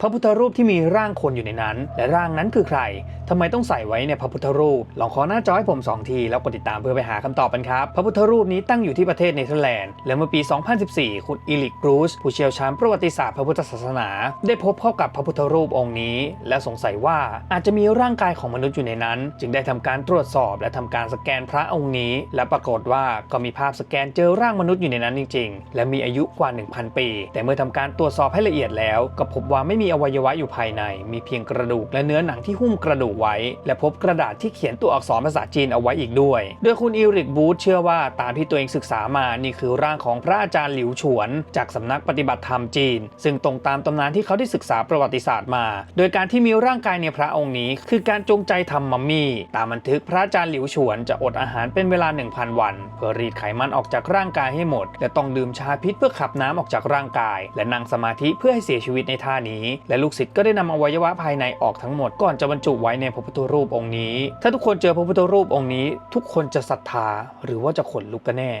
พระพุทธรูปที่มีร่างคนอยู่ในนั้น และร่างนั้นคือใครทำไมต้องใส่ไว้ในพระพุทธรูป ลองขอหน้าจอให้ผม 2 ที แล้วกดติดตามเพื่อไปหาคำตอบกันครับ พระพุทธรูปนี้ตั้งอยู่ที่ประเทศเนเธอร์แลนด์ และเมื่อปี 2014 คุณอีลิกรูซผู้เชี่ยวชาญประวัติศาสตร์พระพุทธศาสนา ได้พบเข้ากับพระพุทธรูปองค์นี้ และสงสัยว่าอาจจะมีร่างกายของมนุษย์อยู่ในนั้น จึงได้ทำการตรวจสอบ และทำการสแกนพระองค์นี้ และปรากฏว่าก็มีภาพสแกนเจอร่างมนุษย์อยู่ในนั้นจริง ๆ และมีอายุกว่า 1,000 ปี แต่เมื่อทำการตรวจสอบให้ละเอียดแล้วก็พบว่าไม่มีอวัยวะอยู่ภายใน มีเพียงกระดูกและเนื้อหนังที่หุ้มกระดูกไว้ และพบกระดาษที่เขียนตัวอักษรภาษาจีนเอาไว้อีกด้วย โดยคุณอิริกบูธเชื่อว่าตามที่ตัวเองศึกษามานี่คือร่างของพระอาจารย์หลิวฉวน จากสำนักปฏิบัติธรรมจีน ซึ่งตรงตามตำนานที่เขาได้ศึกษาประวัติศาสตร์มา โดยการที่มีร่างกายในพระองค์นี้ คือการจงใจทำมัมมี่ตามบันทึกพระอาจารย์หลิวฉวนจะอดอาหารเป็นเวลา 1,000 วัน เพื่อรีดไขมันออกจากร่างกายให้หมด และต้องดื่มชาพิษเพื่อขับน้ำออกจากร่างกาย และนั่งสมาธิเพื่อให้เสียชีวิตในท่านี้และลูกศิษย์ก็ได้นำอวัยวะภายในออกทั้งหมดก่อนจะบรรจุไว้ในพระพุทธรูปองค์นี้ ถ้าทุกคนเจอพระพุทธรูปองค์นี้ ทุกคนจะศรัทธาหรือว่าจะขนลุกกันแน่